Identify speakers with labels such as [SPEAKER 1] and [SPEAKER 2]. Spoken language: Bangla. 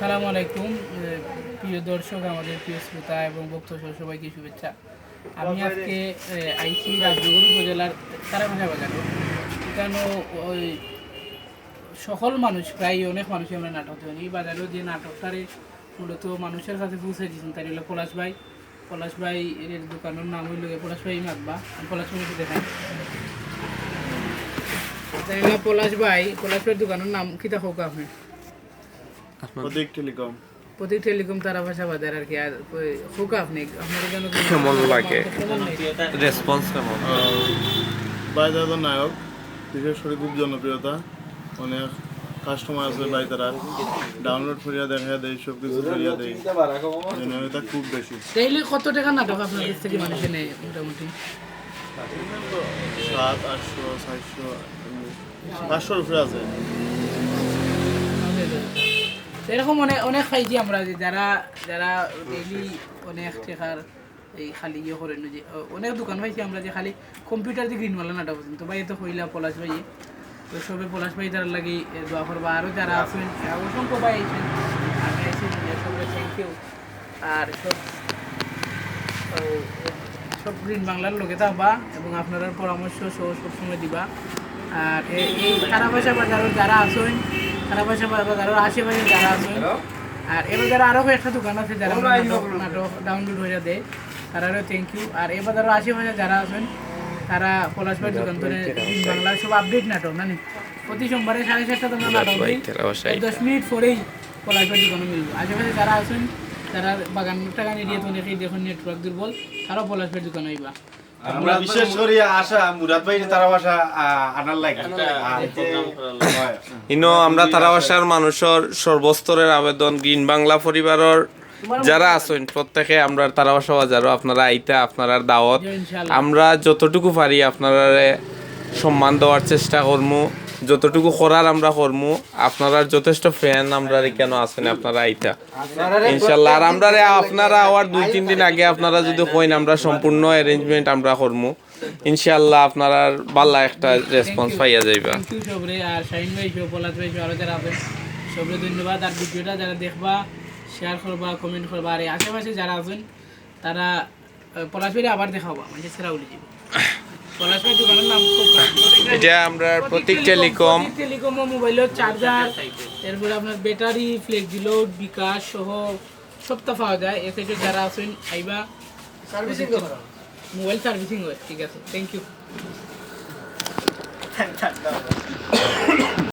[SPEAKER 1] সালামু আলাইকুম প্রিয় দর্শক, আমাদের প্রিয় শ্রোতা এবং সহ সবাইকে শুভেচ্ছা। আমি আজকে আইসি রাজনগর উপজেলার তারাভাষা বাজারে। এখানে ওই সকল মানুষ, প্রায় অনেক মানুষ আমরা নাটক দেন এই বাজারেও যে নাটকটারে মূলত মানুষের কাছে পৌঁছে দিয়েছেন, তার হলো পলাশ ভাই। পলাশ ভাই, এর দোকানের নাম হইল পলাশ ভাই মাতবা। আমি পলাশ ভাইকে দেখাই তাই পলাশ ভাই, পলাশ ভাইয়ের দোকানের নাম কিতা হোক আপনি?
[SPEAKER 2] প্রতীক টেলিকম।
[SPEAKER 1] প্রতীক টেলিকম তারা ভাষা বাজার আর কি আর ওই হোক আপনি আপনাদের জন্য
[SPEAKER 3] কেমন লাগে? রেসপন্স কেমন?
[SPEAKER 2] বাইদার নায়ক বিশেষ করে খুব জনপ্রিয়তা অনেক কাস্টমার আছে বাই তারা ডাউনলোড করিয়া দেখা দেয় সব কিছু করিয়া দেয় জনপ্রিয়তা খুব বেশি।
[SPEAKER 1] ডেইলি কত টাকা নাটক আপনার কাছ থেকে মানুষে নেয় মোটামুটি?
[SPEAKER 2] সাত আটশো সাতশো পাঁচশোর উপরে আছে।
[SPEAKER 1] এরকম অনেক অনেক পাইছি আমরা যে যারা যারা ডেইলি অনেক টেকার এই খালি ইয়ে করেন যে অনেক দোকান পাইছি আমরা যে খালি কম্পিউটার দিয়ে গ্রিনওয়ালা নাটক করছেন তো ভাই তো হইলা পলাশ ভাই, তো সবে পলাশ ভাই তার লাগি দোয়া করবা। আরও যারা আছেন অসংখ্য ভাই আছেন আমি আছি সবাই থ্যাংক ইউ আর সব সব গ্রিন বাংলার লোকে থাকবা এবং আপনারা পরামর্শ সহ সবসময় দিবা। আর এই খারাপ ভাষা যারা আছেন বাজারের আশেপাশে যারা আছেন আর এবার যারা আরও কয়েকটা দোকান আছে যারা নাটক ডাউনলোড হয়ে দেয় তারারও থ্যাংক ইউ আর এবার যারা আশেপাশে যারা আছেন তারা পলাশবাড়ি দোকান ধরে সব আপডেট নাটক জানি প্রতি সোমবারে সাড়ে সাতটা তোমরা নাটক।
[SPEAKER 3] তেরা
[SPEAKER 1] দশ মিনিট পরেই পলাশবাড়ি দোকানে মিলবো। আশেপাশে যারা আছেন তারা বাগান টাগান এরিয়া তো অনেকেই দেখুন নেটওয়ার্ক দুর্বল তারাও পলাশবাড়ি দোকানে হইবা
[SPEAKER 4] আমরা বিশেষ করে আশা মুরাদ ভাই তারা ভাষা আনার লাগে।
[SPEAKER 3] ইনো আমরা তারা ভাষার মানুষের সর্বস্তরের আবেদন গ্রিন বাংলা পরিবারের যারা আছেন প্রত্যেকে আমরা তারা ভাষা বাজারও আপনারা আইতা আপনার দাওয়াত আমরা যতটুকু পারি আপনারা সম্মান দেওয়ার চেষ্টা করমু। যতটুকু করার আমরা করমু আপনারা যথেষ্ট ফ্যান আমরা কেন আছেন আপনারা আইতা। ইনশাল্লাহ আর আমরা আপনারা আবার দুই তিন দিন আগে আপনারা যদি কইন আমরা সম্পূর্ণ অ্যারেঞ্জমেন্ট আমরা করমু। ইনশাল্লাহ আপনারা ভালো একটা রেসপন্স পাইয়া যাইবা।
[SPEAKER 1] আর শাহিন ভাই পলাশ আরও যারা আছেন সবরে ধন্যবাদ। আর ভিডিওটা যারা দেখবা শেয়ার করবা কমেন্ট করবা আর আশেপাশে যারা আছেন তারা পলাশ আবার দেখাবা মানে সেরা উঠে যাবে
[SPEAKER 3] এটা আমরা প্রতীক টেলিকম।
[SPEAKER 1] প্রতীক টেলিকম মোবাইলের চার্জার এরপরে আপনার ব্যাটারি ফ্লেক্সিলোড বিকাশ সহ সবটা পাওয়া যায়। এ থেকে যারা আছেন আইবা সার্ভিসিং মোবাইল সার্ভিসিং হয় ঠিক আছে। Thank you